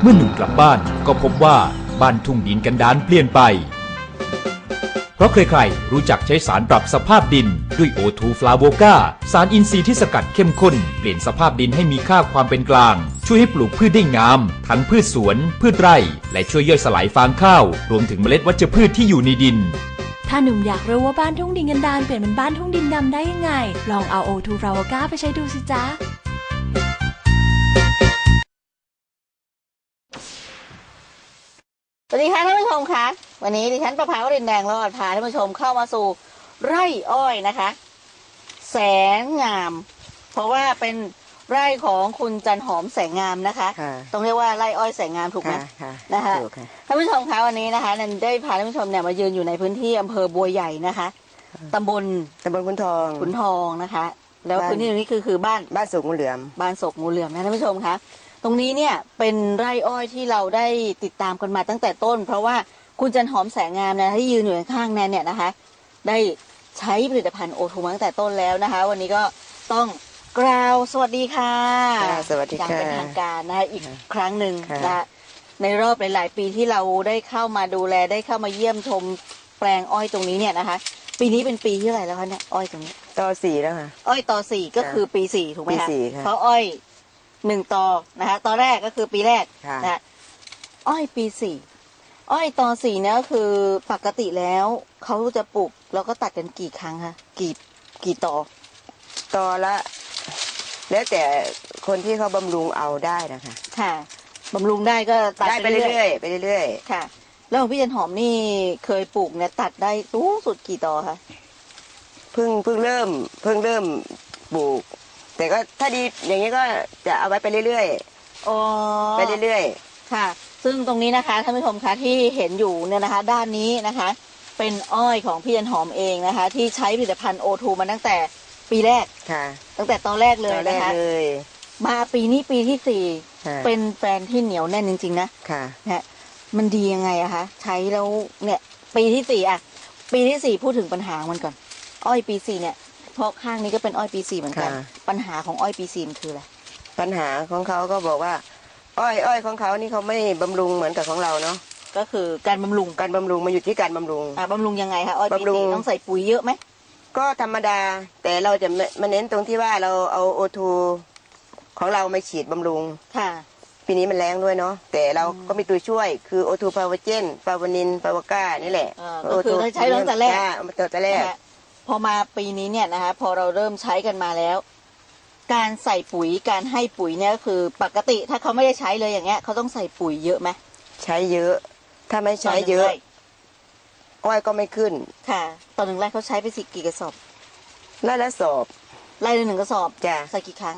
เมื่อหนุ่มกลับบ้านก็พบว่าบ้านทุ่งดินกันดานเปลี่ยนไป เพราะใครๆรู้จักใช้สารปรับสภาพดินด้วยโอทูฟลาโวกาสารอินทรีย์ที่สกัดเข้มข้น เปลี่ยนสภาพดินให้มีค่าความเป็นกลาง ช่วยให้ปลูกพืชได้งาม ทั้งพืชสวน พืชไร่ และช่วยย่อยสลายฟางข้าว รวมถึงเมล็ดวัชพืชที่อยู่ในดินถ้าหนุ่มอยากรู้ว่าบ้านทุ่งดินกันดานเปลี่ยนเป็นบ้านทุ่งดินดำได้ยังไง ลองเอาโอทูฟราวก้าไปใช้ดูสิจ๊ะ วัสดีค่ะท่านผู้ชมคะวันนี้ดิฉันประภาวรินแดงรอดพาท่านผู้ชมเข้ามาสู่ไร่อ้อยนะคะ แสงงาม เพราะว่าเป็นไร่ของคุณจันหอมแสงงามนะคะค่ะต้องเรียกว่าไร่อ้อยแสงงามถูกไหมค่ะค่ะนะคะ ถูกค่ะ ท่านผู้ชมคะวันนี้นะคะนันได้พาท่านผู้ชมเนี่ยมายืนอยู่ในพื้นที่อำเภอบัวใหญ่นะคะตำบลตำบลขุนทอง ขุนทองนะคะ แล้วบ้าน พื้นที่ตรงนี้คือคือบ้าน บ้านสูงงูเหลือม บ้านศกงูเหลือมนะท่านผู้ชมคะ ตรงนี้เนี่ยเป็นไร่อ้อยที่เราได้ติดตามกันมาตั้งแต่ต้น เพราะว่าคุณจันหอมแสงงามนะที่ยืนอยู่ข้างๆแนนเนี่ยนะคะ ได้ใช้ผลิตภัณฑ์โอทูมาตั้งแต่ต้นแล้วนะคะ วันนี้ก็ต้องกล่าวสวัสดีค่ะค่ะสวัสดีอย่างค่ะเป็นทางการนะคะอีกครั้งหนึ่งค่ะนะคะในรอบหลาย ๆ ปีที่เราได้เข้ามาดูแลได้เข้ามาเยี่ยมชมแปลงอ้อยตรงนี้เนี่ยนะคะ ปีนี้เป็นปีที่เท่าไหร่แล้วคะเนี่ยอ้อยตรงนี้ต่อสี่แล้วค่ะอ้อยต่อสี่ก็คือปีสี่ถูกไหมปีคะสี่ค่ะเพราะอ้อย หนึ่งต่อนะคะตอนแรกก็คือปีแรกค่ะนะอ้อยปีสี่อ้อยต่อสี่เนี่ยก็คือปกติแล้วเขาจะปลูกแล้วก็ตัดกันกี่ครั้งคะกี่กี่ต่อต่อละ แล้วแต่คนที่เขาบำรุงเอาได้นะคะ ค่ะบำรุงได้ก็ตัดได้ไปเรื่อยๆไปเรื่อยๆค่ะ แล้วของพี่จันหอมนี่เคยปลูกเนี่ยตัดได้สูงสุดกี่ต่อคะๆเพิ่งเพิ่งเริ่ม เพิ่งเริ่มปลูก แต่ก็ถ้าดีอย่างนี้ก็จะเอาไว้ไปเรื่อยอ๋อๆไปเรื่อยค่ะ ซึ่งตรงนี้นะคะท่านผู้ชมคะที่เห็นอยู่เนี่ยนะคะ ด้านนี้นะคะ เป็นอ้อยของพี่จันหอมเองนะคะ ที่ใช้ผลิตภัณฑ์โอทูมาตั้งแต่ปีแรก ๆค่ะตั้งแต่ตอนแรกเลยตอนแรนะกคะเลยมาปีนี้ปีที่สี่ค่ะเป็นแฟนที่เหนียวแน่นจริงๆนะ ค่ะ นะฮะมันดียังไงอะคะ ใช้แล้วเนี่ย ปีที่สี่อะปีที่สี่พูดถึงปัญหามันก่อน อ้อยปีสี่เนี่ย เพราะข้างนี้ก็เป็นอ้อยปีสี่เหมือนกัน ค่ะ ปัญหาของอ้อยปีสี่มันคืออะไร ปัญหาของเขาก็บอกว่า อ้อยอ้อยของเขานี่เขาไม่บำรุงเหมือนกับของเราเนาะก็คือการบำรุงการบำรุงมันอยู่ที่การบำรุง อะบำรุงยังไงคะอ้อยปีบำรุสี่งต้องใส่ปุ๋ยเยอะไหมก็ธรรมดา แต่เราจะไม่มาเน้นตรงที่ว่าเราเอาโอทูของเรามาฉีดบำรุง ค่ะ ปีนี้มันแรงด้วยเนาะแต่เราก็มีตัวช่วยคือโอทูพาวเจนปาวนินปาวก้านี่แหละเออก็คือใช้ตั้งแต่แรก อ่าเอามาตั้งแต่แรก นะฮะ พอมาปีนี้เนี่ยนะคะพอเราเริ่มใช้กันมาแล้ว การใส่ปุ๋ยการให้ปุ๋ยเนี่ยก็คือปกติถ้าเขาไม่ได้ใช้เลยอย่างเงี้ยเขาต้องใส่ปุ๋ยเยอะไหมใช้เยอะ ถ้าไม่ใช้เยอะต่หนึ่งไร่อ้อยก็ไม่ขึ้นค่ะตอนหนึ่งไร่เขาใช้ไปสิกี่กระสอบไล่ละสอบไร่ละหนึ่งกระสอบจ้ะใส่กี่ครั้ง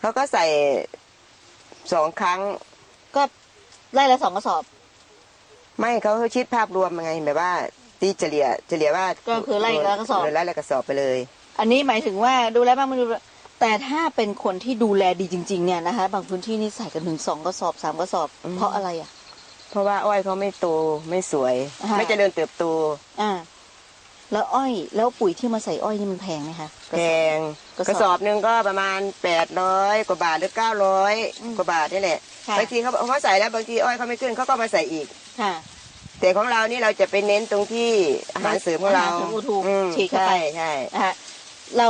เขาก็ใส่สองครั้ง ก็ไร่ละสองกระสอบ ไม่เขาคิดภาพรวมไงแบบว่า ตีเฉลี่ยเฉลี่ยว่าก็คือไล่ละกระสอบ ไล่ละกระสอบไปเลย อันนี้หมายถึงว่าดูแลบ้างไม่ดูแลแต่ถ้าเป็นคนที่ดูแลดีจริง ๆ เนี่ยนะคะ บางพื้นที่นี่ใส่กันถึงสองกระสอบสามกระสอบอืมเพราะอะไรอะ เพราะว่าอ้อยเขาไม่โตไม่สวยอ่าฮะไม่เจริญเติบโตอ่าแล้วอ้อยแล้วปุ๋ยที่มาใส่อ้อยนี่มันแพงไหมคะกระแพสอบงกระสอบกระสอบหนึ่งก็ประมาณแปดร้อยกว่าบาทหรือเก้าร้อยอืมกว่าบาทนี่แหละค่ะบางทีเขาเขาใส่แล้วบางทีอ้อยเขาไม่ขึ้นเขาก็มาใส่อีกค่ะ แต่ของเรานี่เราจะไปเน้นตรงที่อาหารเสริมของเราอาหารเสริม O2 อืมฉีดเข้าไป ใช่ใช่นะคะเรา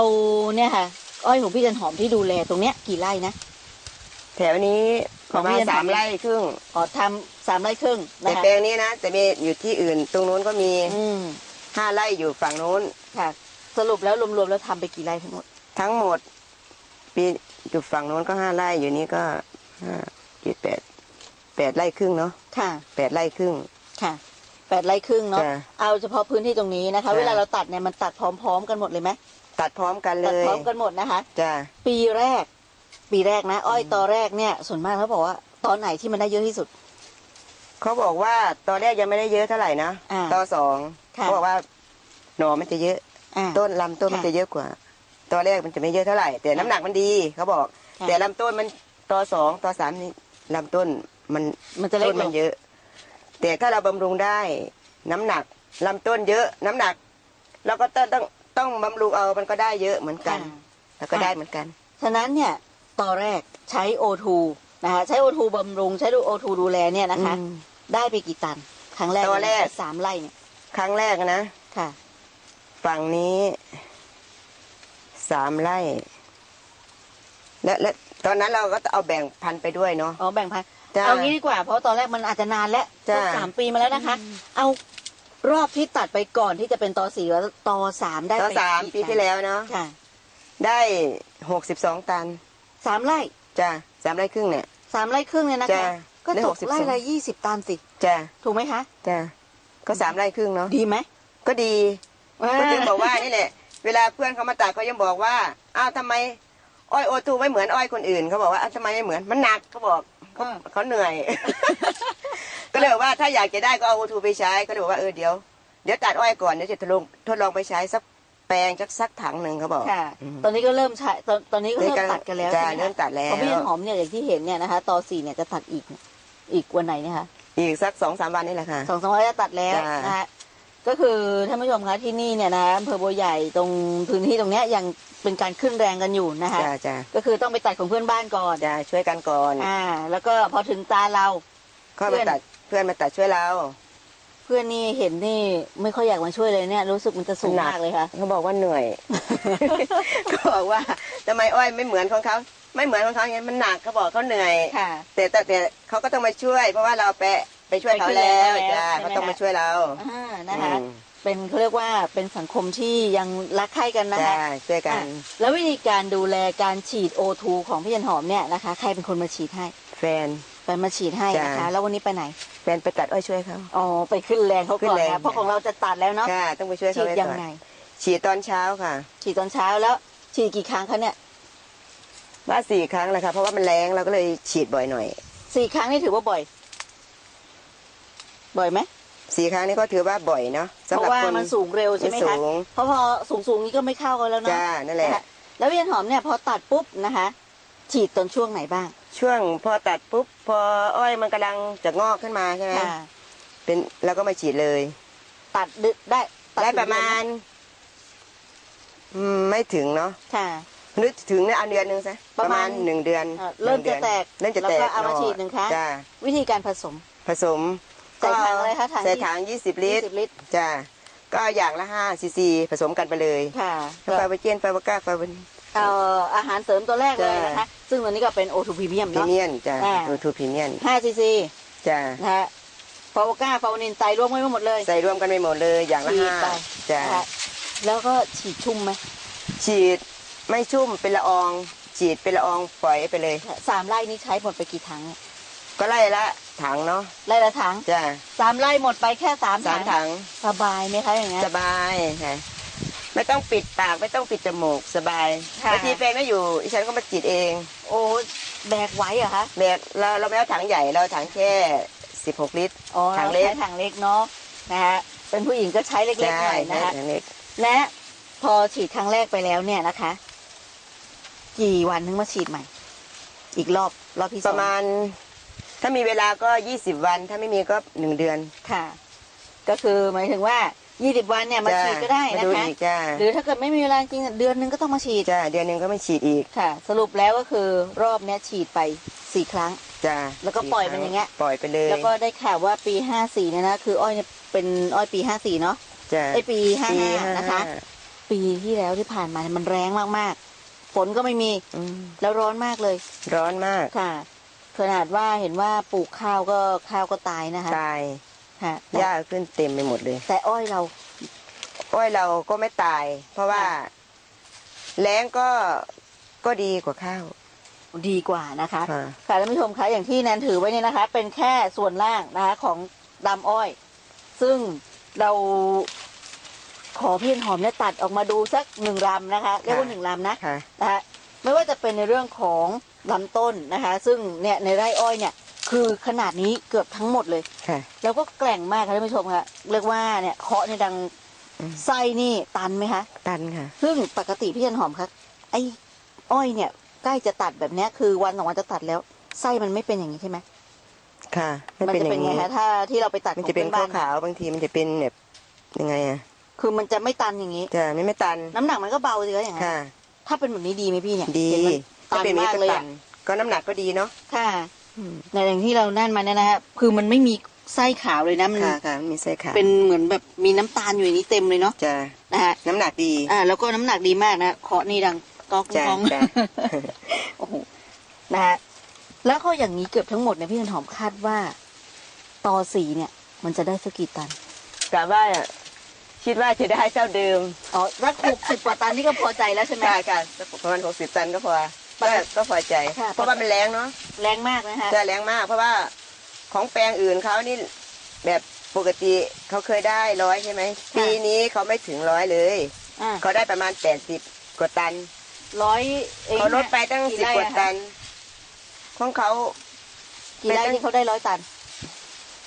เนี่ยค่ะ อ้อยของพี่จันหอมที่ดูแลตรงเนี้ยกี่ไร่นะ แถวนี้ขปองระมาพี่ณจะสามทำ ไร่ครึ่งอ๋อทำสามไร่ครึ่งแต่นะคะแปลงนี้นะแต่มีอยู่ที่อื่น ตรงนู้นก็มีอืมห้าไร่อยู่ฝั่งนู้น ค่ะ สรุปแล้วรวมๆแล้วทำไปกี่ไร่ทั้งหมด ทั้งหมด ปีอยู่ฝั่งนู้นก็ห้าไร่อยู่นี้ก็ห้าเจ็ดแปดแปดไร่ครึ่งเนาะค่ะ แปดไร่ครึ่ง ค่ะแปดไร่ครึ่งเนาะจ้ะ เอาเฉพาะพื้นที่ตรงนี้นะคะ จ้ะ เวลาเราตัดเนี่ยมันตัดพร้อมๆกันหมดเลยไหมตัดพร้อมกันเลตัดยพร้อมกันหมดนะคะ จ้ะ ปีแรก ปีแรกนะ อ้อยตอแรกเนี่ย ส่วนมากเขาบอกว่าตอนไหนที่มันได้เยอะที่สุด เขาบอกว่าตอนแรกยังไม่ได้เยอะเท่าไหร่นะอ่าตอนสองค่ะ เขาบอกว่าหน่อมันจะเยอะ อ่า ต้นลำต้นค่ะมันจะเยอะกว่า ตอนแรกมันจะไม่เยอะเท่าไหร่ แต่น้ำหนักมันดีเขาบอก ค่ะแต่ลำต้นมันตอสองตอสามนี่ลำต้นมันมันจะเล็ต้กนลมันงเยอะ แต่ถ้าเราบำรุงได้น้ำหนักลำต้นเยอะน้ำหนักเราก็ต้องต้องต้องบำรุงเอามันก็ได้เยอะเหมือนกันค่ะแล้วก็ได้เหมือนกัน ฉะนั้นเนี่ยตอนแรกใช้โอทูนะคะใช้โอทูบำรุงใช้ดูโอทูดูแลเนี่ยนะคะอืมได้ไปกี่ตัน ครั้งแรกตัวแรกสามไร่เนี่ยครั้งแรกนะค่ะ ฝั่งนี้สามไร่และและตอนนั้นเราก็เอาแบ่งพันธุ์ไปด้วยเนาะอ๋อแบ่งพัน จ้ะเอางี้ดีกว่าเพราะตอนแรกมันอาจจะนานแล้วจ้ะ สักสามปีมาแล้วนะคะ เอารอบที่ตัดไปก่อนที่จะเป็นตอสี่แล้วตอสามได้ตอนไปสามกี่ปีตันที่แล้วเนาะค่ะได้หกสิบสองตันสามไร่จ้ะสามไร่ครึ่งเนี่ย สามไร่ครึ่งเนี่ยนะจ้ะคะก็ได้ตหกกสิบไร่สองละยี่สิบตันสิ จ้ะถูกไหมคะ จ้ะก็สามไร่ครึ่งเนาะดีไหม ก็ดีก็จึงบอกว่านี่แหละ เวลาเพื่อนเขามาตัดเขายังบอกว่าอ้าวทำไมอ้อยโอทูไม่เหมือนอ้อยคนอื่นเขาบอกว่าอ้าวทำไมไม่เหมือนมันหนักเขาบอก เขาเขาเหนื่อย ก็เลยบอกว่าถ้าอยากจะได้ก็เอาโอทูไปใช้ก็เลยบอกว่าเออเดี๋ยวเดี๋ยวตัดอ้อยก่อนเดี๋ยวจะทดลองทดลองไปใช้สักแปลงสักสักถังหนึ่งเขาบอก ค่ะอืมตอนนี้ก็เริ่มใช้ตอนตอนนี้ก็เริ่มนี่ก็ตัดกันแล้วจ้ะใช่ไหมเริ่มตัดแล้ว ของพี่หอมเนี่ยอย่างที่เห็นเนี่ยนะคะตอสี่เนี่ยจะตัดอีกเนี่ยอีกวันไหนเนี่ยคะอีกสักสองสามวันนี่แหละค่ะ สองสามวันจะตัดแล้วจ้ะ นะคะ ก็คือท่านผู้ชมคะที่นี่เนี่ยนะอำเภอบัวใหญ่ตรงพื้นที่ตรงเนี้ยยังเป็นการขึ้นแรงกันอยู่นะคะจ้าจ้าก็คือต้องไปตัดของเพื่อนบ้านก่อนจ้าช่วยกันก่อนอ่า แล้วก็พอถึงตาเราก็เพื่มาอนตัดเพื่อนมาตัดช่วยเรา เพื่อนนี่เห็นนี่ไม่ค่อยอยากมาช่วยเลยเนี่ย รู้สึกมันจะสูงหนักมากเลยค่ะเขาบอกว่าเหนื่อยเขาบอกว่าทำไมอ้อยไม่เหมือนของเขาไม่เหมือนของเขาไงมันหนักเขาบอกเขาเหนื่อยค่ะแต่แต่แต่เขาก็ต้องมาช่วย เพราะว่าเราไป ไปช่วยเขาแล้วไปช่วยแล้วจ้าใช่ไหม เขาต้องมาช่วยเราอ่านะคะอืมเป็นเขาเรียกว่าเป็นสังคมที่ยังรักใคร่กันนะคะจ้าช่วยกันอะแล้ววิธีการดูแลการฉีดโอทูของพี่ยันหอมเนี่ยนะคะ ใครเป็นคนมาฉีดให้แฟน ไปมาฉีดให้นะคะ จ้ะ แล้ววันนี้ไปไหน แฟนไปตัดอ้อยช่วยเขา อ๋อ ไปขึ้นแรงเขาขึ้ก่อนนแรงนะ เพราะของเราจะตัดแล้วเนาะ ค่ะ ต้องไปช่วยฉีเขาดไว้ยังก่อนไง ฉีดตอนเช้าค่ะฉีดตอนเช้าแล้ว ฉีดกี่ครั้งคะเนี่ยว่าสี่ครั้งแหละค่ะเพราะว่ามันแรงเราก็เลยฉีดบ่อยหน่อย สี่ครั้งนี่ถือว่าบ่อย บ่อยไหมสี่ครั้งนี้ก็ถือว่าบ่อยเนาะเพสำหราะรับว่าคน มันสูงเร็วใช่ไหมสูคะง เพราะพอสูงสูงๆนี้ก็ไม่เข้ากันแล้วเนาะจ้านั่นแหละ นะคะแล้วพี่ยันหอมเนี่ยพอตัดปุ๊บนะคะ ฉีดตอนช่วงไหนบ้างช่วงพอตัดปุ๊บพออ้อยมันกำลังจะงอกขึ้นมาใช่ไหมค่ะเป็นแล้วก็มาฉีดเลย ตัดดึได้ตัได้ถึงประมาณอืมไม่ถึงเนาะค่ะ นึกถึงเนี่ยเอาเดือนหนึ่งซะประมาณหนึ่งเดือนเอ่อเริ่มหนึ่งดือนจะแตกเริ่มจะแตกแล้วก็เอามาฉีดหนึ่งครั้ง จ้าวิธีการผสมผสม ใส่ถังอะไรคะถังใส่ยี่ถังยี่สิบลิตร20ลิตรจ้าก็เอาอย่างละห้าซีซีผสมกันไปเลยค่ะไฟเบอร์เจนไฟเบอร์ก้าไฟเบอร์เอาอาหารเสริมตัวแรกเลยจ้ะนะคะ ซึ่งตัวนี้ก็เป็นโอทูพรีเมียมพรีเนาะ เมียนจ้าอ่า ดูทูพรีเมียน5ซีซีจ้านะฮะฟาวก้าฟาวนินไตรวมไว้หมดเลย ใส่รวมกันไปหมดเลยอย่างละฉีดห้าไป จ้านะคะแล้วก็ฉีดชุ่มไหมฉีดไม่ชุ่มเป็นละออง ฉีดเป็นละอองปล่อยไปเลย สามไร่นี้ใช้หมดไปกี่ถังเนี่ยก็ไล่ละ ถังเนาะไร่ละถังจ้าสามไร่หมดไปแค่สามสามถัง สบายไหมคะอย่างเงี้ยสบายค่ะไม่ต้องปิดปากไม่ต้องปิดจมูกสบายค่ะบางทีแฟนไม่อยู่ดิฉันก็มาฉีดเอง โอ้แบกไหวเหรอคะแบบเราเราไม่เอาถังใหญ่เราเอาถังแค่สิบหกลิตรอ๋อถังเล็กใช้ถังเล็กเนาะนะฮะเป็นผู้หญิงก็ใช้เล็กๆหน่อยนะใช่คะถังเล็กและพอฉีดครั้งแรกไปแล้วเนี่ยนะคะ กี่วันถึงมาฉีดใหม่ อีกรอบรอบที่สปองระมาณ ถ้ามีเวลาก็ยี่สิบวัน ถ้าไม่มีก็หนึ่งเดือน ค่ะ ก็คือหมายถึงว่า 20 วันเนี่ยมาจ้ฉีดก็ได้มานะดูคะ อีกจ้าหรือถ้าเกิดไม่มีเวลาจริงๆเดือนนึงก็ต้องมาฉีด จ้าเดือนหนึ่งก็ไม่ฉีดอีกค่ะ สรุปแล้วก็คือรอบเนี้ยฉีดไปสี่ครั้ง จ้าแล้วก็ปล่อยมันอย่างเงี้ย ปล่อยไปเลยแล้วก็ได้ข่าวว่าปี 54เนี่ยนะ คืออ้อยเนี่ยเป็นอ้อยปี 54 เนาะจ้าไอยปีปี55 นะคะ ปีที่แล้วที่ผ่านมาเนี่ยมันแรงมากๆ ฝนก็ไม่มีอืมแล้วร้อนมากเลย ร้อนมาก ค่ะ ขนาดว่าเห็นว่าปลูกข้าวก็ข้าวก็ตายนะคะตายค่ะหญ้าขึ้นเต็มไปหมดเลย แต่อ้อยเรา อ้อยเราก็ไม่ตาย เพราะว่าค่ะแล้งก็ก็ดีกว่าข้าว ดีกว่านะคะค่ะค่ะท่านผู้ชมคะอย่างที่แนนถือไว้เนี่ยนะคะ เป็นแค่ส่วนล่างนะคะของดำอ้อย ซึ่งเราขอพี่หอมเนี่ยตัดออกมาดูสักหนึ่งลำนะคะเรียกว่าหนึ่งลำนะค่ะนะคะไม่ว่าจะเป็นในเรื่องของ ลำต้นนะคะ ซึ่งเนี่ยในไร่อ้อยเนี่ย คือขนาดนี้เกือบทั้งหมดเลย ค่ะ แล้วก็แกร่งมากค่ะท่านผู้ชมค่ะเรียกว่าเนี่ยเคาะในยดังอืม ไส้นี่ตันไหมคะ ตันค่ะ ซึ่งปกติพี่จันหอมครับไอ้อ้อยเนี่ยใกล้จะตัดแบบเนี้ยคือวันสองวันจะตัดแล้วไส้มันไม่เป็นอย่างนี้ใช่ไหมค่ะมันเป็นจะอเป็นย่างไงนี้คะถ้าที่เราไปตัดขมันองจะเป็นเพื่อนขาวบ้านขาวๆบางทีมันจะเป็นแบบยังไงอะคือมันจะไม่ตันอย่างนี้ จะไม่ไม่ตันน้ำหนักมันก็เบาสิคะอย่างนั้นค่ะ ถ้าเป็นแบบนี้ดีไหมพี่เนี่ยดี เห็นมัน ถ้าตันเป็นแบบมานี้กก็เลยตัอะนก็น้ำหนักก็ดีเนาะค่ะแต่อย่างที่เรานั่นมาเนี่ยนะฮะคือมันไม่มีไส้ขาวเลยนะมันค่ะค่ะมันมีไส้ขาวเป็นเหมือนแบบมีน้ำตาลอยู่ในนี้เต็มเลยเนาะจ้ะนะฮะน้ำหนักดีอ่าแล้วก็น้ำหนักดีมากนะเคาะนี่ดังก๊อกจ้ะก้องจ้ะโอ้โหนะฮะแล้วก็อย่างนี้เกือบทั้งหมดเนี่ยพี่จันหอมคาดว่าตอสีเนี่ย มันจะได้สักกี่ตันกะว่าคิดว่าจะได้เท่าเดิมอ๋อรักหกสิบกว่าตันนี่ก็พอใจแล้วใช่ไหมค่ะค่ะประมาณหกสิบตันก็พอป กก็ติก็พอใจ ค่ะ เพราะว่ามันแรงเนาะแรงมากนะฮะจะแรงมาก เพราะว่าของแปลงอื่นเขานี่แบบปกติเขาเคยได้ร้อยใช่ไหมปีนี้เขาไม่ถึงร้อยเลยอ่าเขาได้ประมาณแปดสิบกว่าตันร้อยเองเขาลดไปตั้งกี่สิบไร่กว่าอะตัคะนของเขากี่ไร่ที่เขาได้ร้อยตัน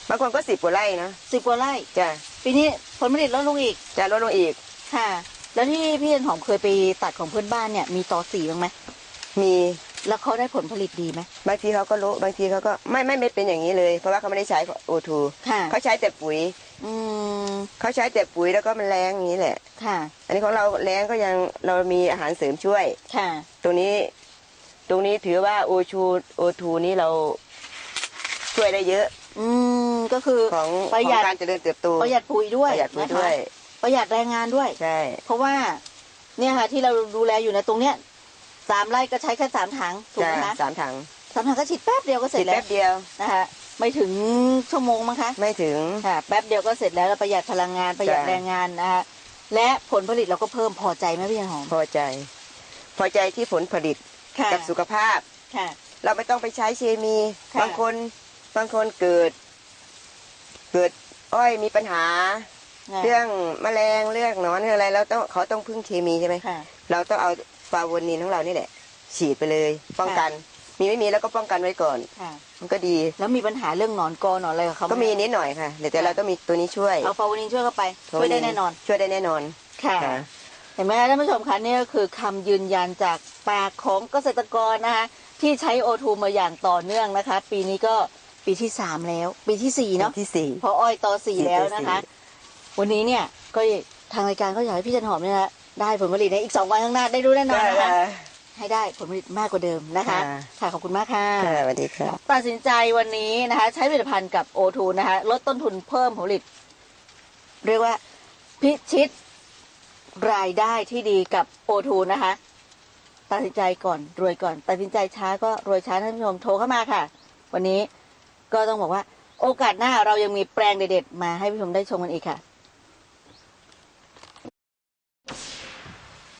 บางคนก็สิบกว่าไร่นะสิบกว่าไร่จะปีนี้ผลผลิตลดลงอีกจะลดลงอีกค่ะ แล้วที่พี่จันหอมเคยไปตัดของเพื่อนบ้านเนี่ยมีตอสีบ้างไหม มีแล้วเขาได้ผลผลิตดีไหมบางทีเขาก็รู้บางทีเขาก็ไม่ไม่ไม่เป็นอย่างนี้เลย เพราะว่าเขาไม่ได้ใช้โอทูค่ะเขาใช้แต่ปุ๋ยอืมเขาใช้แต่ปุ๋ยแล้วก็มันแรงอย่างนี้แหละ ค่ะ อันนี้ของเราแรงก็ยังเรามีอาหารเสริมช่วย ค่ะ ตรงนี้ ตรงนี้ถือว่าโอชูโอทูนี้เราช่วยได้เยอะ อืมก็คือของประหยัดของการเจริญเติบโตประหยัดปุ๋ยด้วยประหยัดปุ๋ยนะคะด้วย ประหยัดแรงงานด้วยใช่เพราะว่าเนี่ยค่ะที่เราดูแลอยู่ในะตรงเนี้ย สามไร่ก็ใช้แค่สามถังถูกจ้ะไหมคะสามถังสามถังก็ฉีดแป๊บเดียวก็เสร็ติจดแล้แป๊วบเดียวนะคะไม่ถึงชั่วโมงมั้งคะไม่ถึงค่ะแป๊บเดียวก็เสร็จแล้วแล้วประหยัดพลังงานประหยัดจ้ะแรงงานนะคะและผลผลิตเราก็เพิ่มพอใจไหมพี่ยันหอมพอใจ พอใจที่ผลผลิตค่ะกับสุขภาพค่ะ เราไม่ต้องไปใช้เคมีค่ะบางคนบางคนเกิด เกิดอ้อยมีปัญหา เรื่องแมลงเรื่องหนอนเรื่องอะไรแล้วต้องเขาต้องพึ่งเคมีใช่ไหมค่ะเราต้องเอา ฟาโวนินของเรานี่แหละ ฉีดไปเลย ป้องกัน มีไม่มีแล้วก็ป้องกันไว้ก่อน ค่ะ มันก็ดี แล้วมีปัญหาเรื่องหนอนกอหนอนอะไรกับเขาไหก็มีนิดหน่อยค่ะเดี๋ยวแต่เราต้องมีตัวนี้ช่วยเอาฟาวนินช่วยเข้าไป ช่วยได้แน่นอน ช่วยได้แน่นอน ค่ะค่ะเห็นไหมคะท่านผู้ชมคะนี่ก็คือคำยืนยันจากปากของเกษตรกรนะคะที่ใช้โอทูมาอย่างต่อเนื่องนะคะ ปีนี้ก็ปีที่สามแล้ว ปีที่สี่เนาะที่สี่เพราะอ้อยต่อสี่สี่แล้วต่อสี่นะคะ วันนี้เนี่ยก็ทางรายการก็อยากให้พี่จันหอมเนี่ยนะ ได้ผลผลิตในอีกสองวันข้างหน้าได้รู้แน่นอนนะคะให้ได้ผลผลิตมากกว่าเดิมนะคะค่ะค่ะขอบคุณมากค่ะค่ะสวัสดีค่ะตัดสินใจวันนี้นะคะ ใช้ผลิตภัณฑ์กับโอทูนะคะ ลดต้นทุนเพิ่มผลผลิต เรียกว่าพิชิตรายได้ที่ดีกับโอทูนะคะ ตัดสินใจก่อนรวยก่อน ตัดสินใจช้าก็รวยช้าท่านผู้ชมโทรเข้ามาค่ะ วันนี้ก็ต้องบอกว่า โอกาสหน้าเรายังมีแปลงเด็ดๆมาให้ผู้ชมได้ชมกันอีกค่ะ